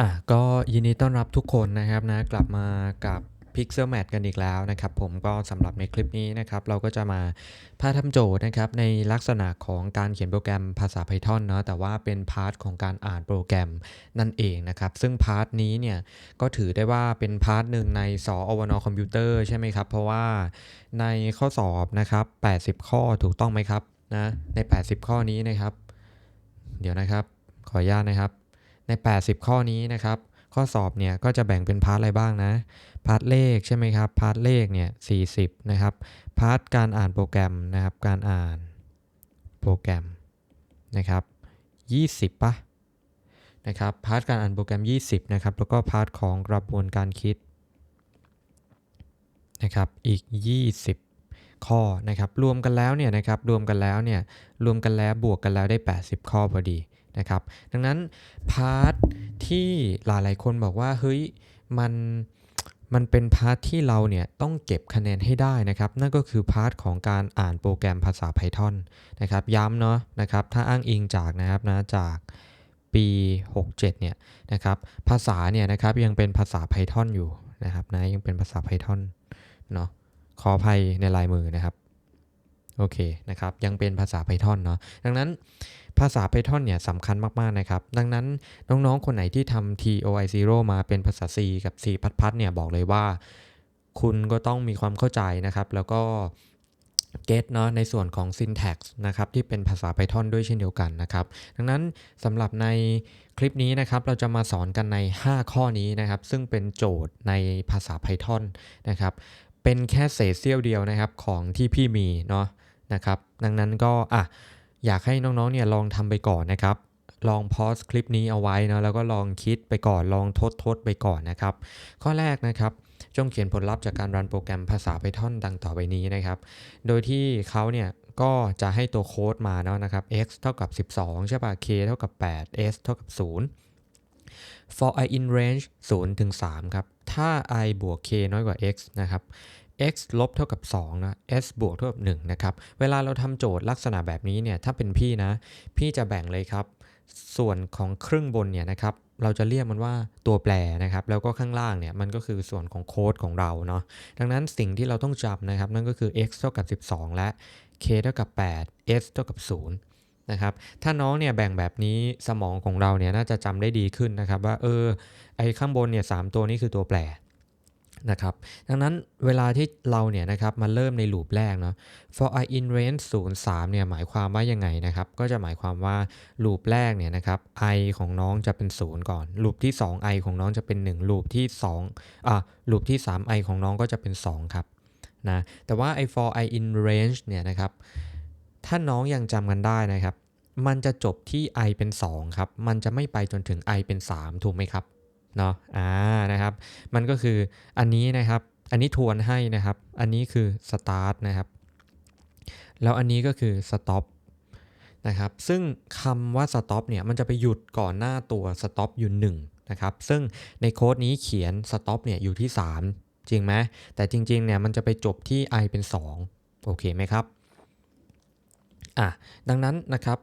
อะก็ยินดีต้อนรับทุกคนนะครับนะกลับมากับ Pixel Mat กันอีกแล้วนะครับผมก็สำหรับในคลิปนี้นะครับเราก็จะมาพาทำโจทย์นะครับในลักษณะของการเขียนโปรแกรมภาษา Python เนาะแต่ว่าเป็นพาร์ทของการอ่านโปรแกรมนั่นเองนะครับซึ่งพาร์ทนี้เนี่ยก็ถือได้ว่าเป็นพาร์ทหนึ่งในสอวนคอมพิวเตอร์ใช่ไหมครับ เพราะว่าในข้อสอบนะครับ 80 ข้อถูกต้องไหมครับนะใน 80 ข้อนี้นะครับ เดี๋ยวนะครับขออนุญาตนะครับ ใน 80 ข้อนี้นะครับ ข้อสอบเนี่ยก็จะแบ่งเป็นพาร์ทอะไรบ้างนะ พาร์ทเลขใช่ไหมครับ พาร์ทเลขเนี่ย40 นะครับ พาร์ทการอ่านโปรแกรมนะครับ การอ่านโปรแกรมนะครับ20ปะนะครับพาร์ทการอ่านโปรแกรม 20 นะครับ แล้วก็พาร์ทของกระบวนการคิดนะครับอีก 20 ข้อนะครับ รวมกันแล้วเนี่ยนะครับ รวมกันแล้วเนี่ย รวมกันแล้วบวกกันแล้วได้ 80 ข้อพอดี นะครับ ดังนั้นพาร์ทที่หลายๆคนบอกว่าเฮ้ยมันมันเป็นพาร์ทที่เราเนี่ยต้องเก็บคะแนนให้ได้นะครับ นั่นก็คือพาร์ทของการอ่านโปรแกรมภาษา Python นะครับ ย้ำเนาะนะครับ ถ้าอ้างอิงจากนะครับนะจากปี 67 เนี่ยนะครับ ภาษาเนี่ยนะครับยังเป็นภาษา Python อยู่นะครับนะยังเป็นภาษา Python เนาะขออภัยในลายมือนะครับ โอเคนะครับยังเป็นภาษา Python เนาะดังนั้นภาษา Python เนี่ยสำคัญมากๆนะครับ ดังนั้นน้องๆ คนไหนที่ทำ TOI0 มาเป็นภาษา C กับ C พัดๆเนี่ยบอกเลยว่า คุณก็ต้องมีความเข้าใจนะครับ แล้วก็ get เนาะในส่วนของ syntax นะครับที่เป็นภาษา Python ด้วยเช่นเดียวกันนะครับ ดังนั้นสำหรับในคลิปนี้นะครับเราจะมาสอนกันใน 5 ข้อนี้นะครับ ซึ่งเป็นโจทย์ในภาษา Python นะครับเป็นแค่เศษเสี้ยวเดียวนะครับของที่พี่มีเนาะ นะครับ ดังนั้นก็อะอยากให้น้องๆเนี่ยลองทำไปก่อนนะครับ ลองพอสคลิปนี้เอาไว้นะแล้วก็ลองคิดไปก่อนลองทดทดไปก่อนนะครับ ข้อแรกนะครับจงเขียนผลลัพธ์จากการรันโปรแกรมภาษา Python ดังต่อไปนี้นะครับ โดยที่เขาเนี่ยก็จะให้ตัวโค้ดมาเนาะนะครับ x เท่ากับ 12 ใช่ป่ะ k เท่ากับ 8 s เท่ากับ 0 for i in range 0ถึง3ครับ ถ้า i บวก k น้อยกว่า x นะครับ x ลบเท่ากับ2นะ s บวกเท่ากับ1นะครับ เวลาเราทำโจทย์ลักษณะแบบนี้เนี่ย ถ้าเป็นพี่นะ พี่จะแบ่งเลยครับ ส่วนของครึ่งบนเนี่ยนะครับ เราจะเรียกมันว่าตัวแปรนะครับ แล้วก็ข้างล่างเนี่ย มันก็คือส่วนของโค้ดของเราเนาะ ดังนั้นสิ่งที่เราต้องจำนะครับ นั่นก็คือ x เท่ากับ 12 และ k เท่ากับ 8 s เท่ากับ 0นะครับถ้าน้องเนี่ยแบ่งแบบนี้สมองของเราเนี่ยน่าจะจำได้ดีขึ้นนะครับ ว่าเออไอข้างบนเนี่ยสตัวนี้คือตัวแปร นะครับดังนั้นเวลาที่เราเนี่ยนะครับมาเริ่มในลูปแรกเนาะ for i in range 0 3เนี่ยหมายความว่ายังไงนะครับ ก็จะหมายความว่าลูปแรกเนี่ยนะครับ i ของน้องจะเป็น 0 ก่อน ลูปที่ 2 i ของน้องจะเป็น 1 ลูปที่2อะลูปที่ 3 i ของน้องก็จะเป็น 2 ครับนะแต่ว่าไอ้ for i in range เนี่ยนะครับถ้าน้องยังจำกันได้นะครับ มันจะจบที่ i เป็น 2 ครับ มันจะไม่ไปจนถึง i เป็น 3 ถูกไหมครับ เนาะอ่านะครับ มันก็คืออันนี้นะครับ อันนี้ทวนให้นะครับ อันนี้คือ start นะครับ แล้วอันนี้ก็คือ stop นะครับ ซึ่งคำว่า stop เนี่ย มันจะไปหยุดก่อนหน้าตัว stop อยู่1นะครับ ซึ่งในโค้ดนี้เขียน stop เนี่ยอยู่ที่ 3 จริงไหมแต่จริงๆ เนี่ย มันจะไปจบที่ i เป็น 2 โอเคไหมครับ อะ ดังนั้นนะครับ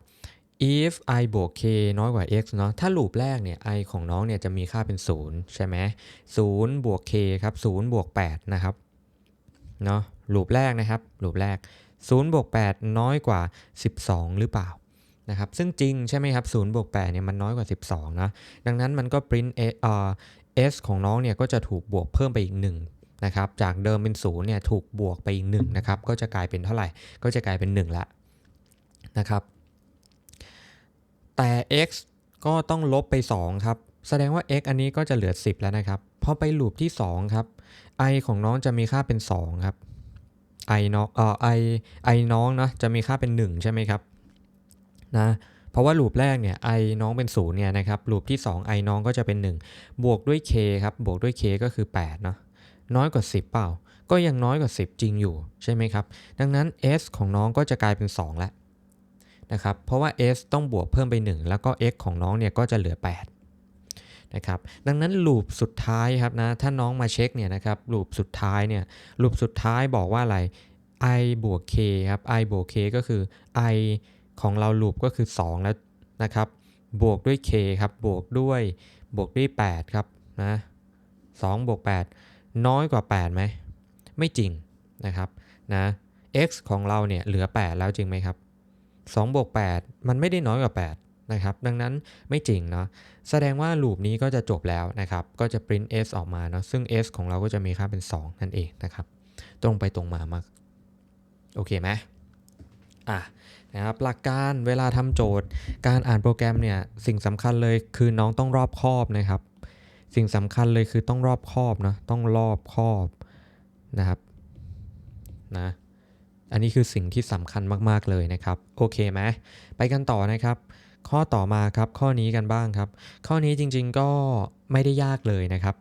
if i บวก k น้อยกว่า x เนาะถ้าลูปแรกเนี่ย i ของน้องเนี่ยจะมีค่าเป็น 0 ใช่ไหม0บวก k ครับ0บวก8นะครับเนาะลูปแรกนะครับลูปแรก0บวก8น้อยกว่า 12 หรือเปล่านะครับซึ่งจริงใช่ไหมครับ0บวก8เนี่ยมันน้อยกว่า 12 นะ ดังนั้นมันก็ print s เอ่อ s ของน้องเนี่ยก็จะถูกบวกเพิ่มไปอีก 1 นะครับ จากเดิมเป็น0เนี่ยถูกบวกไปอีก 1 นะครับ ก็จะกลายเป็นเท่าไหร่ ก็จะกลายเป็น 1 ละนะครับ แต่ x ก็ต้องลบไป 2 ครับ แสดงว่า x อันนี้ก็จะเหลือ 10 แล้วนะครับ พอไปลูปที่ 2 ครับ i ของน้องจะมีค่าเป็น 2 ครับ i น้องเอ่อ i i น้องนะจะมีค่าเป็น 1 ใช่ไหมครับนะเพราะว่าลูปแรกเนี่ย i น้องเป็น0เนี่ยนะครับลูปที่ 2 i น้องก็จะเป็น 1 บวกด้วย k ครับ บวกด้วย k ก็คือ8เนาะน้อยกว่า 10 เปล่า ก็ยังน้อยกว่า 10 จริงอยู่ใช่ไหมครับ ดังนั้น s ของน้องก็จะกลายเป็น 2 แล้ว นะครับ เพราะว่า s ต้องบวกเพิ่มไป 1 แล้วก็ x ของน้องเนี่ยก็จะเหลือ 8 นะครับ ดังนั้นลูปสุดท้ายครับนะ ถ้าน้องมาเช็คเนี่ยนะครับลูปสุดท้ายเนี่ยลูปสุดท้ายบอกว่าอะไร i บวก k ครับ i บวก k ก็คือ i ของเราลูปก็คือ 2 แล้วนะครับ บวกด้วย k ครับ บวกด้วย บวกด้วย 8 ครับนะ2บวก 8 น้อยกว่า 8ไหม ไม่จริงนะครับนะ x ของเราเนี่ยเหลือ 8 แล้วจริงไหมครับ 2บวก8มันไม่ได้น้อยกว่า 8 นะครับ ดังนั้นไม่จริงเนาะแสดงว่าลูปนี้ก็จะจบแล้วนะครับ ก็จะ print s ออกมาเนาะซึ่ง s ของเราก็จะมีค่าเป็น 2 นั่นเองนะครับ ตรงไปตรงมามาก โอเคไหมอะนะครับหลักการเวลาทำโจทย์ การอ่านโปรแกรมเนี่ยสิ่งสำคัญเลยคือน้องต้องรอบคอบนะครับ สิ่งสำคัญเลยคือต้องรอบคอบนะต้องรอบคอบนะครับนะ อันนี้คือสิ่งที่สำคัญมากๆเลยนะครับ โอเคไหมไปกันต่อนะครับ ข้อต่อมาครับข้อนี้กันบ้างครับ ข้อนี้จริงๆก็ไม่ได้ยากเลยนะครับ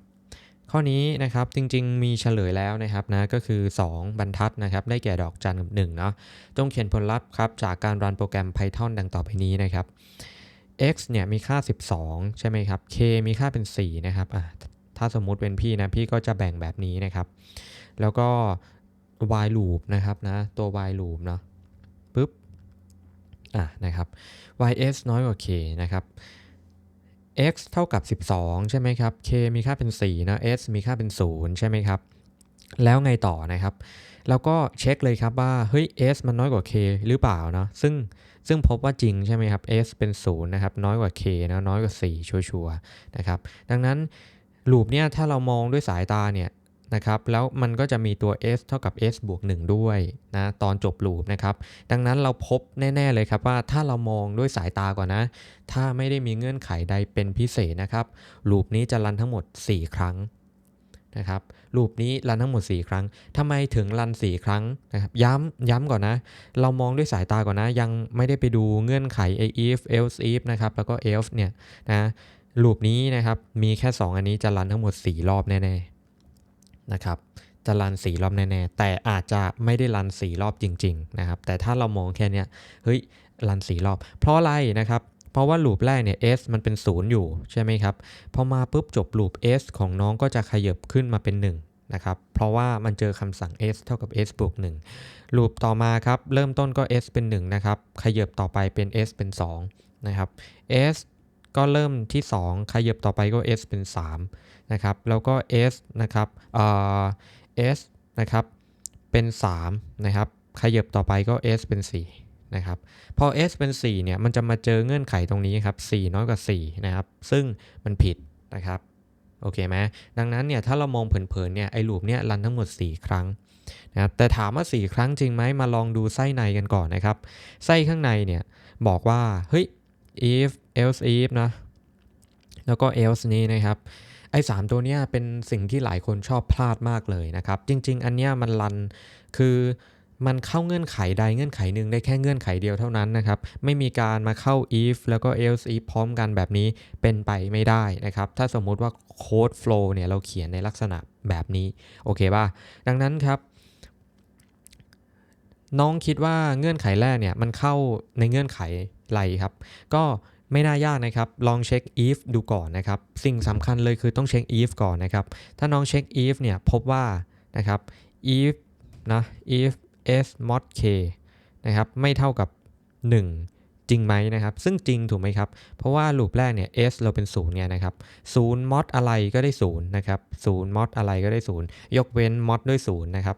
ข้อนี้นะครับจริงๆมีเฉลยแล้วนะครับนะก็คือ 2 บรรทัดนะครับ ได้แก่ดอกจันกับ1เนาะจงเขียนผลลัพธ์ครับจากการรันโปรแกรม Python ดังต่อไปนี้นะครับ x เนี่ยมีค่า 12 ใช่ไหมครับ k มีค่าเป็น 4 นะครับถ้าสมมุติเป็นพี่นะ พี่ก็จะแบ่งแบบนี้นะครับ แล้วก็ while loop นะครับนะตัว while loop เนาะปุ๊บอะนะครับ ys น้อยกว่า k นะครับ x เท่ากับ 12 ใช่ไหมครับ k มีค่าเป็น4นะ s มีค่าเป็น 0 ใช่ไหมครับ แล้วไงต่อนะครับ แล้วก็เช็คเลยครับว่า เฮ้ย s มันน้อยกว่า k หรือเปล่าเนาะซึ่งซึ่งพบว่าจริงใช่ไหมครับ s เป็น 0 นะครับ น้อยกว่า k นะน้อยกว่า 4 ชัวร์ๆนะครับ ดังนั้นลูปเนี่ยถ้าเรามองด้วยสายตาเนี่ย นะครับแล้วมันก็จะมีตัว s เท่ากับ s บวก1ด้วยนะตอนจบลูปนะครับ ดังนั้นเราพบแน่ๆเลยครับว่าถ้าเรามองด้วยสายตาก่อนนะ ถ้าไม่ได้มีเงื่อนไขใดเป็นพิเศษนะครับลูปนี้จะรันทั้งหมด 4 ครั้งนะครับลูปนี้รันทั้งหมด 4 ครั้งทำไมถึงรัน 4 ครั้งนะครับย้ำย้ำก่อนนะ เรามองด้วยสายตาก่อนนะ ยังไม่ได้ไปดูเงื่อนไข if else if นะครับ แล้วก็ else เนี่ยนะลูปนี้นะครับ มีแค่ 2 อันนี้จะรันทั้งหมด 4 รอบแน่ ๆ นะครับจะรัน4รอบแน่ๆแต่อาจจะไม่ได้รัน4รอบจริงๆนะครับแต่ถ้าเรามองแค่นี้เฮ้ยรัน4รอบ เพราะอะไรนะครับเพราะว่าลูปแรกเนี่ย s มันเป็น 0 อยู่ใช่ไหมครับพอมาปุ๊บจบลูป s ของน้องก็จะขยับขึ้นมาเป็น 1นะครับเพราะว่ามันเจอคำสั่ง s เท่ากับ s บวก1ลูปต่อมาครับ เริ่มต้นก็ s เป็น 1 นะครับขยับต่อไปเป็น s เป็น 2 นะครับ s ก็เริ่มที่ 2 ขยับต่อไปก็ s เป็น 3 นะครับแล้วก็ s นะครับเอ่อ s นะครับเป็น 3 นะครับขยับต่อไปก็ s เป็น 4 นะครับพอ s เป็น 4 เนี่ยมันจะมาเจอเงื่อนไขตรงนี้ครับ 4 น้อยกว่า 4 นะครับ ซึ่งมันผิดนะครับโอเคไหมดังนั้นเนี่ยถ้าเรามองเผินๆเนี่ยไอ้ลูปเนี่ยรันทั้งหมด 4 ครั้งนะครับแต่ถามว่า 4 ครั้งจริงไหมมาลองดูไส้ในกันก่อนนะครับไส้ข้างในเนี่ยบอกว่าเฮ้ย if else if นะแล้วก็ else นี้นะครับ อ้สามตัวเนี้ยเป็นสิ่งที่หลายคนชอบพลาดมากเลยนะครับ จริง ๆ อันเนี้ยมันรันคือมันเข้าเงื่อนไขใดเงื่อนไขหนึ่งได้แค่เงื่อนไขเดียวเท่านั้นนะครับ ไม่มีการมาเข้า if แล้วก็ else if พร้อมกันแบบนี้เป็นไปไม่ได้นะครับ ถ้าสมมุติว่า code flow เนี่ยเราเขียนในลักษณะแบบนี้ โอเคป่ะ ดังนั้นครับ น้องคิดว่าเงื่อนไขแรกเนี่ยมันเข้าในเงื่อนไขไรครับ ก็ ไม่น่ายากนะครับ ลองเช็ค if ดูก่อนนะครับ สิ่งสำคัญเลยคือต้องเช็ค if ก่อนนะครับ ถ้าน้องเช็ค if เนี่ยพบว่านะครับ if นะ if s mod k นะครับไม่เท่ากับ 1 จริงไหมนะครับ ซึ่งจริงถูกไหมครับ เพราะว่าลูปแรกเนี่ย s เราเป็น0เนี่ยนะครับ0 mod อะไรก็ได้0นะครับ0 mod อะไรก็ได้ 0 ยกเว้น mod ด้วย0นะครับ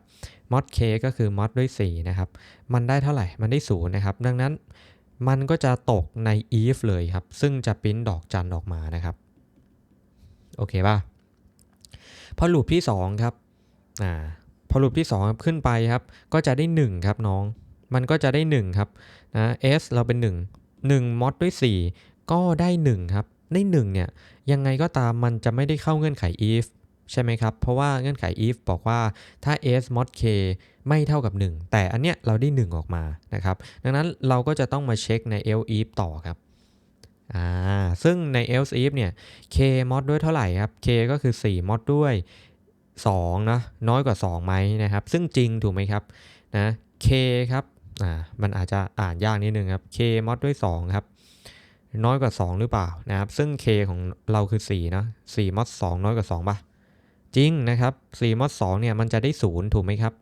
mod k ก็คือ mod ด้วย4นะครับ มันได้เท่าไหร่ มันได้0นะครับ ดังนั้น มันก็จะตกใน if เลยครับ ซึ่งจะปิ้นดอกจันออกมานะครับ โอเคป่ะ พอลูปที่ 2 ครับ อ่า พอลูปที่2ครับขึ้นไปครับ ก็จะได้ 1 ครับน้อง มันก็จะได้ 1 ครับนะ s เราเป็น 1 1 mod ด้วย 4 ก็ได้ 1 ครับได้1เนี่ย ยังไงก็ตามมันจะไม่ได้เข้าเงื่อนไข if ใช่ไหมครับ เพราะว่าเงื่อนไข if บอกว่าถ้า s mod k ไม่เท่ากับ 1 แต่อันเนี้ยเราได้ 1 ออกมานะครับ ดังนั้นเราก็จะต้องมาเช็คใน else if ต่อครับอ่าซึ่งใน else if เนี่ย k mod ด้วยเท่าไหร่ครับ k ก็คือ 4 mod ด้วย2นะน้อยกว่า2ไหมนะครับ ซึ่งจริงถูกไหมครับนะ k ครับอ่ามันอาจจะอ่านยากนิดนึงครับ k mod ด้วย2ครับน้อยกว่า 2 หรือเปล่านะครับ ซึ่ง k ของเราคือ4นะ4 mod 2 น้อยกว่า2ป่ะจริงนะครับ4 mod 2เนี่ยมันจะได้ 0 ถูกไหมครับ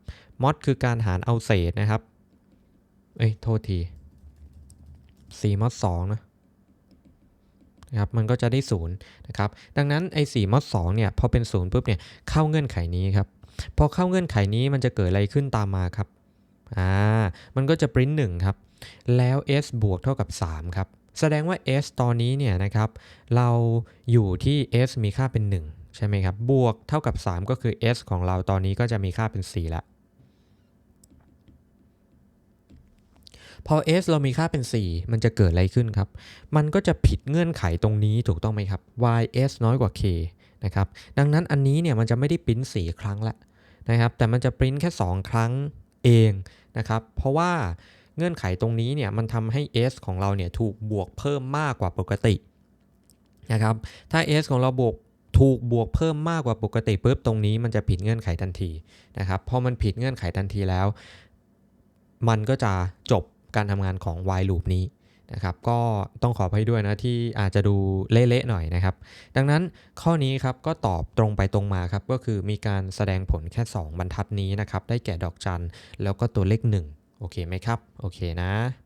mod คือการหารเอาเศษนะครับ เอ้ย โทษที4 mod 2นะนะครับ มันก็จะได้0นะครับ ดังนั้นไอ้4มอด2เนี่ย พอเป็น0ปุ๊บเนี่ย เข้าเงื่อนไขนี้ครับ พอเข้าเงื่อนไขนี้มันจะเกิดอะไรขึ้นตามมาครับ อ่า มันก็จะปริ้น1ครับ แล้ว s บวกเท่ากับ 3 ครับ แสดงว่า s ตอนนี้เนี่ยนะครับ เราอยู่ที่ s มีค่าเป็น 1 ใช่ไหมครับ บวกเท่ากับ 3 ก็คือ s ของเราตอนนี้ก็จะมีค่าเป็น 4 ละ พอ s เรามีค่าเป็น 4 มันจะเกิดอะไรขึ้นครับ มันก็จะผิดเงื่อนไขตรงนี้ถูกต้องไหมครับ y s น้อยกว่า k นะครับ ดังนั้นอันนี้เนี่ยมันจะไม่ได้ปริ้น4ครั้งละนะครับ แต่มันจะปริ้นแค่ 2 ครั้งเองนะครับ เพราะว่าเงื่อนไขตรงนี้เนี่ยมันทำให้ s ของเราเนี่ยถูกบวกเพิ่มมากกว่าปกตินะครับ ถ้า s ของเราบวกถูกบวกเพิ่มมากกว่าปกติปุ๊บตรงนี้มันจะผิดเงื่อนไขทันทีนะครับ พอมันผิดเงื่อนไขทันทีแล้ว มันก็จะจบ การทำงานของ while loop นี้นะครับก็ต้องขออภัยด้วยนะที่อาจจะดูเละๆหน่อยนะครับ ดังนั้นข้อนี้ครับก็ตอบตรงไปตรงมาครับก็คือมีการแสดงผลแค่ 2 บรรทัดนี้นะครับ ได้แก่ดอกจัน แล้วก็ตัวเลข 1 โอเคไหมครับ โอเคนะ